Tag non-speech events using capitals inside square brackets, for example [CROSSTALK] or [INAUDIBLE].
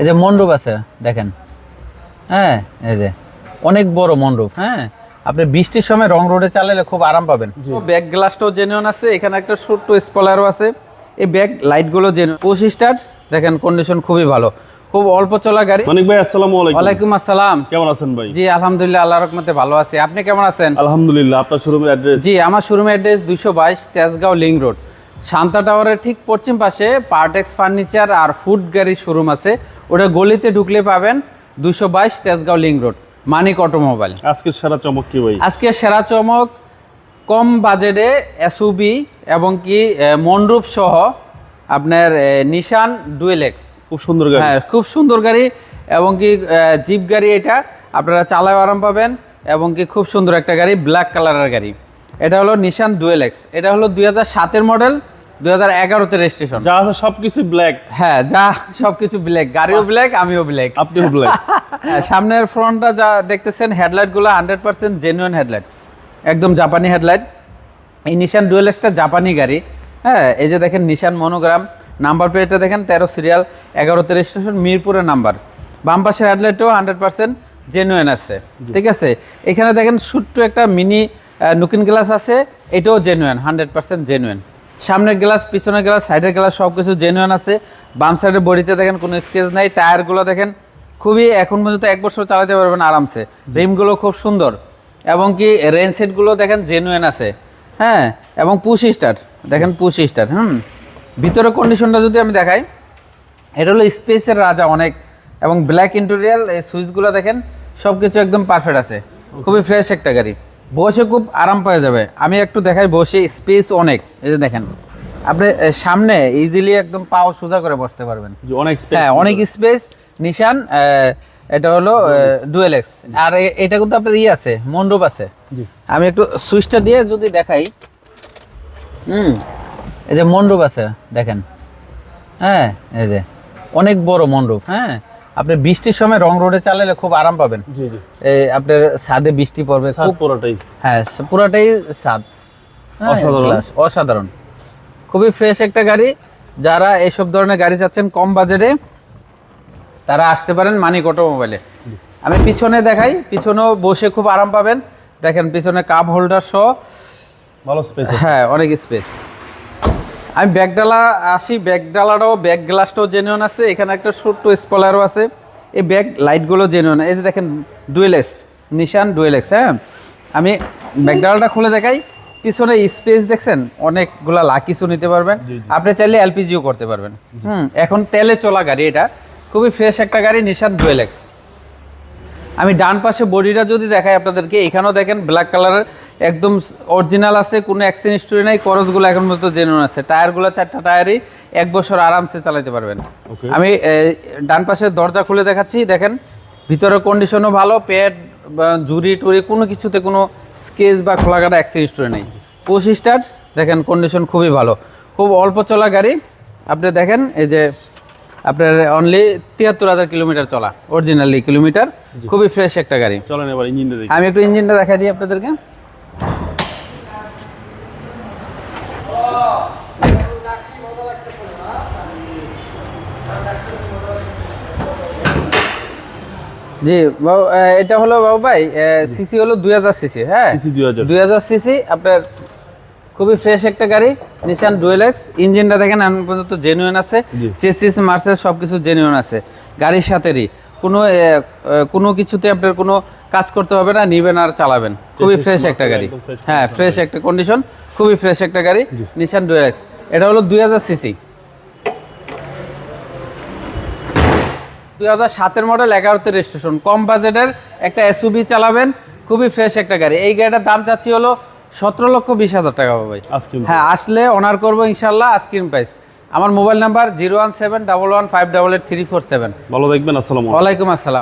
এই যে মণ্ডপ আছে দেখেন। হ্যাঁ এই যে অনেক বড় মণ্ডপ হ্যাঁ। আপনি বৃষ্টির সময় রং রোডে চালালে খুব আরাম পাবেন। ব্যাক গ্লাসটাও জেনুইন আছে এখানে একটা ছোট্ট স্পলারও আছে। এই ব্যাক লাইটগুলো জেনুইন পঁচিশ স্টার দেখেন কন্ডিশন খুবই ভালো। খুব অল্প চলা গাড়ি। মানিক ভাই আসসালামু আলাইকুম। ওয়ালাইকুম আসসালাম। কেমন আছেন ভাই? জি আলহামদুলিল্লাহ আল্লাহ রহমতে ভালো আছি। আপনি কেমন আছেন? আলহামদুলিল্লাহ আপনার শোরুমের অ্যাড্রেস জি আমার শোরুমের অ্যাড্রেস দুইশো বাইশ তেজগাঁও লিং রোড শান্তা টাওয়ারের ঠিক পশ্চিম পাশে পার্টেক্স ফার্নিচার আর ফুড গাড়ির শোরুম আছে। ওটা গলিতে ঢুকলে পাবেন দুশো বাইশ Tejgaon link road Manik automobile. আজকের সেরা চমক কি ভাই? আজকে সেরা চমক কম বাজেটে এসউবি এবং কি মনরূপ সহ আপনার নিশান ডুয়েলেক্স খুব সুন্দর গাড়ি। হ্যাঁ খুব সুন্দর গাড়ি এবং কি জিপ গাড়ি এটা আপনারা চালায় আরাম পাবেন এবং কি খুব সুন্দর একটা গাড়ি ব্ল্যাক কালারের গাড়ি। এটা হলো নিশান ডুয়েল এক্স এটা হলো দুই হাজার সাতের মডেল দুই হাজার এগারোতে রেজিস্ট্রেশন যা সবকিছু ব্ল্যাক হ্যাঁ যা সবকিছু ব্ল্যাক গাড়িও ব্ল্যাক আমিও ব্ল্যাক আপনিও ব্ল্যাক [LAUGHS] সামনের ফ্রন্টটা যা দেখতেছেন হেডলাইটগুলো হান্ড্রেড পার্সেন্ট জেনুইন হেডলাইট একদম জাপানি হেডলাইট এই নিশান ডুয়েল এক্সটা জাপানি গাড়ি। হ্যাঁ এই যে দেখেন নিশান মনোগ্রাম নাম্বার প্লেটটা দেখেন তেরো সিরিয়াল এগারোতে রেজিস্ট্রেশন মিরপুরের নাম্বার বাম পাশের হেডলাইটও হান্ড্রেড পার্সেন্ট জেনুইন আছে। ঠিক আছে? এখানে দেখেন ছোট্ট একটা মিনি নুকিন গ্লাস আছে। এটাও জেনুইন হান্ড্রেড পার্সেন্ট জেনুইন সামনের গ্লাস পিছনের গ্লাস সাইডের গ্লাস সব কিছু জেনুয়ান আছে। বাম সাইডের বডিতে দেখেন কোনো স্কেচ নাই টায়ারগুলো দেখেন খুবই এখন পর্যন্ত এক বছর চালাতে পারবেন আরামসে। রিমগুলো খুব সুন্দর। এবং কি রেন সেটগুলো দেখেন জেনুইন আছে। হ্যাঁ এবং পুশ স্টার দেখেন পুশ স্টার হুম। ভিতরের কন্ডিশনটা যদি আমি দেখাই এটা হলো স্পেসের রাজা অনেক। এবং ব্ল্যাক ইন্টেরিয়াল এই সুইচগুলো দেখেন সব কিছু একদম পারফেক্ট আছে। খুবই ফ্রেশ একটা গাড়ি। বসে খুব আরাম পাওয়া যাবে। আমি একটু দেখাই বসে স্পেস অনেক। এই যে দেখেন আপনি সামনে ইজিলি একদম পাও সোজা করে বসতে পারবেন। অনেক হ্যাঁ অনেক স্পেস নিশান এটা হলো ডুয়েল এক্স আর এটা কিন্তু আপনার ই আছে মণ্ডপ আছে। আমি একটু সুইচটা দিয়ে যদি দেখাই হুম এই যে মণ্ডপ আছে দেখেন। হ্যাঁ এই যে অনেক বড় মণ্ডপ হ্যাঁ। আপনি বৃষ্টির সময় রং রোডে চালালে খুব আরাম পাবেন। জি জি। এই আপনার ছাদে বৃষ্টি পড়বে খুব পুরোটাই। হ্যাঁ পুরাটাই হ্যাঁ, অসাধারণ। অসাধারণ। খুবই ফ্রেশ একটা গাড়ি। যারা এইসব ধরনের গাড়ি চাচ্ছেন কম বাজেটে তারা আসতে পারেন মানিক অটোমোবাইলে। আমি পিছনে দেখাই পিছনেও বসে খুব আরাম পাবেন। দেখেন পিছনে কাপ হোল্ডার সহ ভালো স্পেস হ্যাঁ অনেক স্পেস আমি ব্যাগডালা আসি ব্যাগডালাটাও ব্যাগ গ্লাসটাও জেনুইন আছে এখানে একটা ছোট্ট স্পলারও আছে। এই ব্যাগ লাইটগুলো জেনুইন এই যে দেখেন ডুয়েলেক্স নিশান ডুয়েলেক্স হ্যাঁ? আমি ব্যাগডালাটা খুলে দেখাই পিছনে স্পেস দেখছেন? অনেকগুলা লাকিসও নিতে পারবেন। আপনি চাইলে এলপিজিও করতে পারবেন। হুম এখন তেলে চলা গাড়ি এটা। খুবই ফ্রেশ একটা গাড়ি নিশান ডুয়েলেক্স আমি ডান পাশে বডিটা যদি দেখাই আপনাদেরকে এখানেও দেখেন ব্ল্যাক কালারের একদম অরিজিনাল আছে কোনো অ্যাক্সিডেন্ট হিস্টোরি নাই করসগুলো এখন পর্যন্ত জেনুইন আছে। টায়ারগুলো চারটা টায়ারই এক বছর আরামসে চালাতে পারবেন। আমি ডান পাশের দরজা খুলে দেখাচ্ছি দেখেন ভিতরের কন্ডিশনও ভালো পেট বা জুরি টুরি কোনো কিছুতে কোনো স্কেচ বা খোলাকাটা অ্যাক্সিডেন্ট হিস্টোরি নেই। পঁচিশ স্টার দেখেন কন্ডিশন খুবই ভালো। খুব অল্প চলা গাড়ি আপনি দেখেন এই যে আপনার অনলি তিয়াত্তর হাজার কিলোমিটার চলা অরিজিনালি কিলোমিটার খুবই ফ্রেশ একটা গাড়ি। চলেন এবার ইঞ্জিনটা দেখি। আমি একটু ইঞ্জিনটা দেখা দিই আপনাদেরকে। জি এটা হলো বাবু ভাই সিসি হলো দুই হাজার সিসি হ্যাঁ? দুই হাজার। দুই হাজার সিসি আপনার খুবই ফ্রেশ একটা গাড়ি নিশান ডুয়েল এক্স ইঞ্জিনটা দেখেন এখন পর্যন্ত জেনুইন আছে। চেসিস মার্সেল সব কিছু জেনুইন আছে। গাড়ির সাথেরই। কোনো কোনো কিছুতে আপনার কোনো কাজ করতে হবে না নিবেন আর চালাবেন। খুবই ফ্রেশ একটা গাড়ি। হ্যাঁ ফ্রেশ একটা কন্ডিশন খুবই ফ্রেশ একটা গাড়ি নিশান ডুয়েল এক্স এটা হলো দুই হাজার সিসি দুই হাজার সাতের মডেল এগারোতে রেজিস্ট্রেশন কম বাজেটের একটা এসইউভি চালাবেন খুবই ফ্রেশ একটা গাড়ি। এই গাড়িটার দাম চাচ্ছি হলো সতেরো লক্ষ বিশ হাজার টাকা ভাই। আজকে হ্যাঁ আসলে অনার করব ইনশাল্লাহ আজকিন প্রাইস আমার mobile number zero one seven double one five double eight three four seven. ভালো দেখবেন আসসালাম আলাইকুম। আসসালাম।